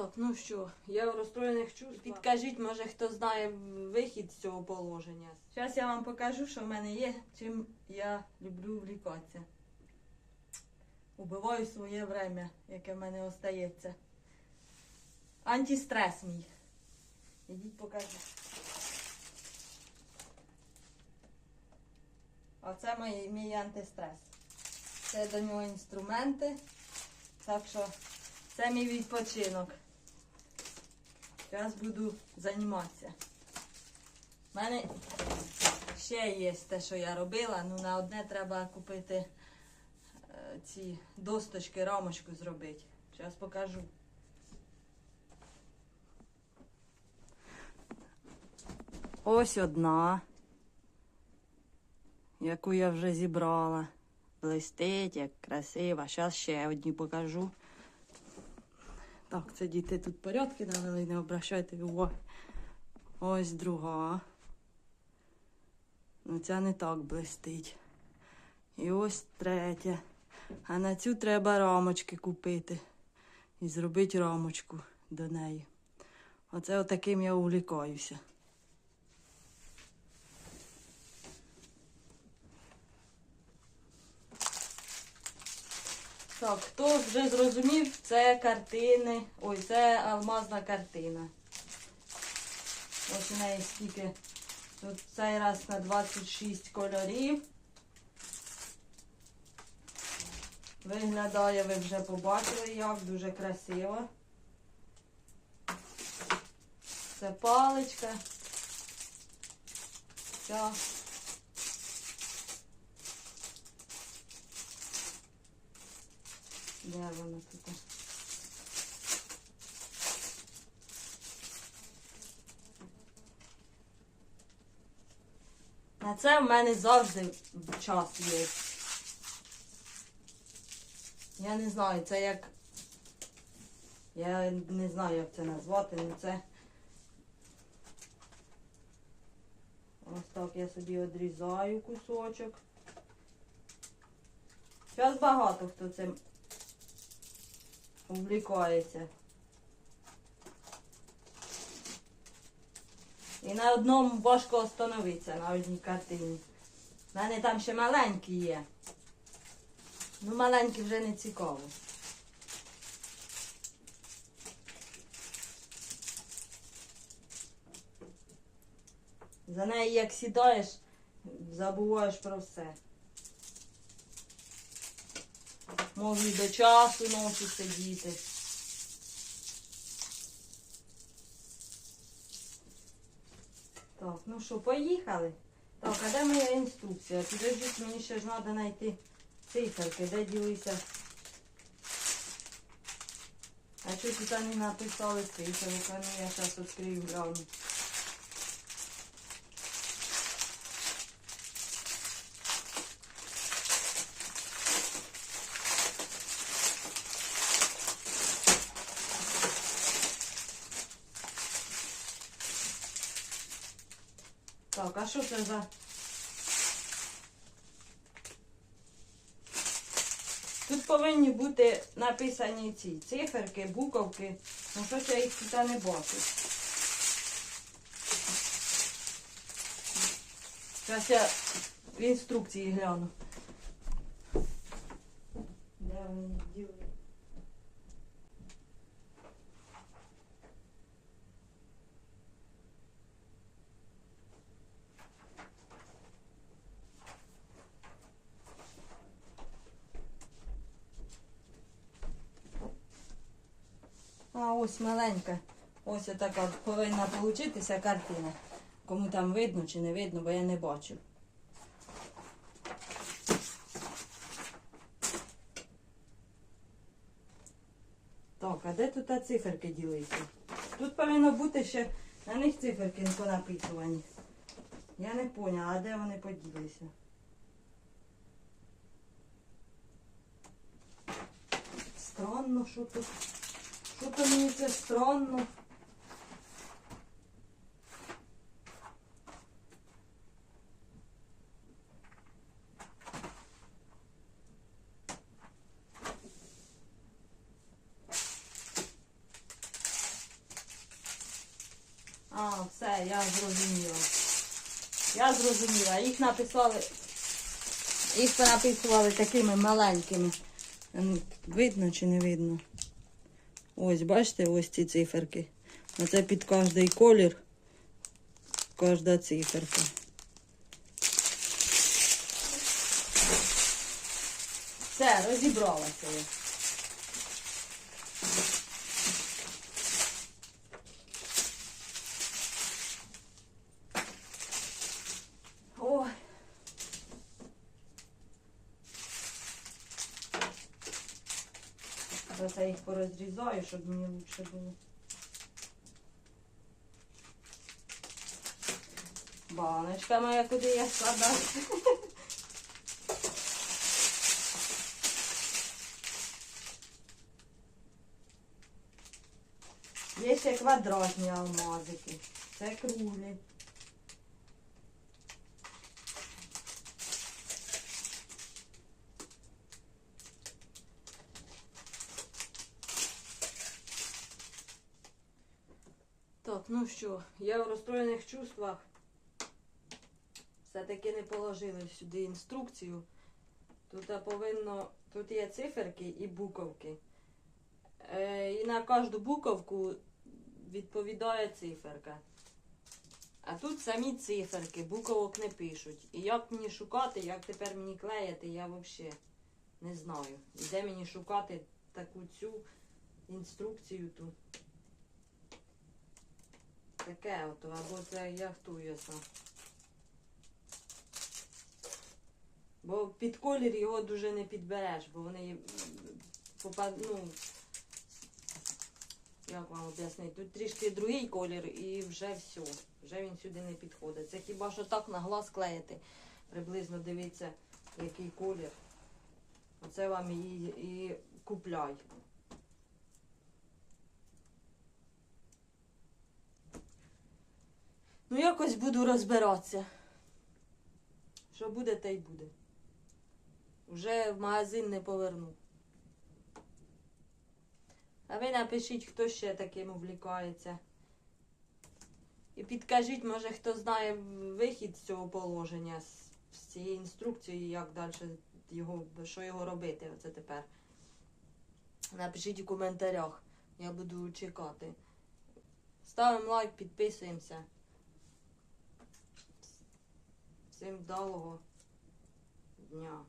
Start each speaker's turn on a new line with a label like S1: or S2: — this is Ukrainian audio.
S1: Так, ну що, я в розстроєних чувствах. Підкажіть, може хто знає вихід з цього положення. Зараз я вам покажу, що в мене є, чим я люблю влікатися. Убиваю своє время, яке в мене остається. Антистрес мій. Ідіть покажу. Оце мій, мій антистрес. Це до нього інструменти. Так що це мій відпочинок. Зараз буду займатися. У мене ще є те, що я робила. Ну на одне треба купити е, ці досточки, рамочку зробити. Зараз покажу. Ось одна, яку я вже зібрала. Блистить, як красива. Зараз ще одні покажу. Так, це діти тут порядки навели, не обращайте уваги. Ось друга. Ну, ця не так блистить. І ось третя. А на цю треба рамочки купити. І зробити рамочку до неї. Оце отаким я увлікаюся. Так, хто вже зрозумів, це картини. Ой, це алмазна картина. Ось у неї скільки. Тут цей раз на 26 кольорів. Виглядає, ви вже побачили, як дуже красиво. Це паличка. Ця. Де вона тут? На це в мене завжди час є. Я не знаю, це як. Я не знаю, як це назвати, але це. Ось так я собі одрізаю кусочок. Зараз багато хто цим увлікається. І на одному важко остановитися на одній картині. У мене там ще маленькі є. Ну, маленькі вже не цікаво. За неї як сідаєш, забуваєш про все. Можу і до часу ночі сидіти. Так, ну що, поїхали? Так, а де моя інструкція? Підождіть, мені ще ж треба знайти циферки, де ділися. А що тут не написали циферок? А ну я зараз відкрию гляну. Так, а що це за... Тут повинні бути написані ці циферки, буковки. Ну щось я їх тут не бачу. Зараз я в інструкції гляну. Де вони діли? А ось маленька. Ось така повинна получитися картина. Кому там видно чи не видно, бо я не бачу. Так, а де тут та циферки ділися? Тут повинно бути ще на них циферки понаписувані. Я не поняла, а де вони поділися? Странно, що тут. То мені це странно. А, все, я зрозуміла. Я зрозуміла. Їх написали. Їх понаписували такими маленькими. Видно чи не видно? Ось, бачите, ось ці циферки. Оце під кожний колір. Кожна циферка. Все, розібралася я. Ой. Зараз я їх порозрізаю, щоб мені лучше було. Баночка моя, куди я складаю. Є ще квадратні алмазики. Це круглі. Так, ну що, я в розстроєних чувствах. Все-таки не положили сюди інструкцію. Тут повинно, тут є циферки і буковки. Е, і на кожну буковку відповідає циферка. А тут самі циферки, буковок не пишуть. І як мені шукати, як тепер мені клеїти, я взагалі не знаю. І де мені шукати таку цю інструкцію ту. Таке ото, або це яхтується. Бо під колір його дуже не підбереш, бо вони попад... ну, як вам об'яснити, тут трішки другий колір і вже все. Вже він сюди не підходить. Це хіба що так на глаз клеїти. Приблизно дивіться, який колір. Оце вам і, і купляй. Ну, якось буду розбиратися. Що буде, те й буде. Вже в магазин не поверну. А ви напишіть, хто ще таким увлікається. І підкажіть, може, хто знає вихід з цього положення, з, цієї інструкції, як далі його, що його робити оце тепер. Напишіть у коментарях. Я буду чекати. Ставимо лайк, підписуємося. Всім вдалого дня.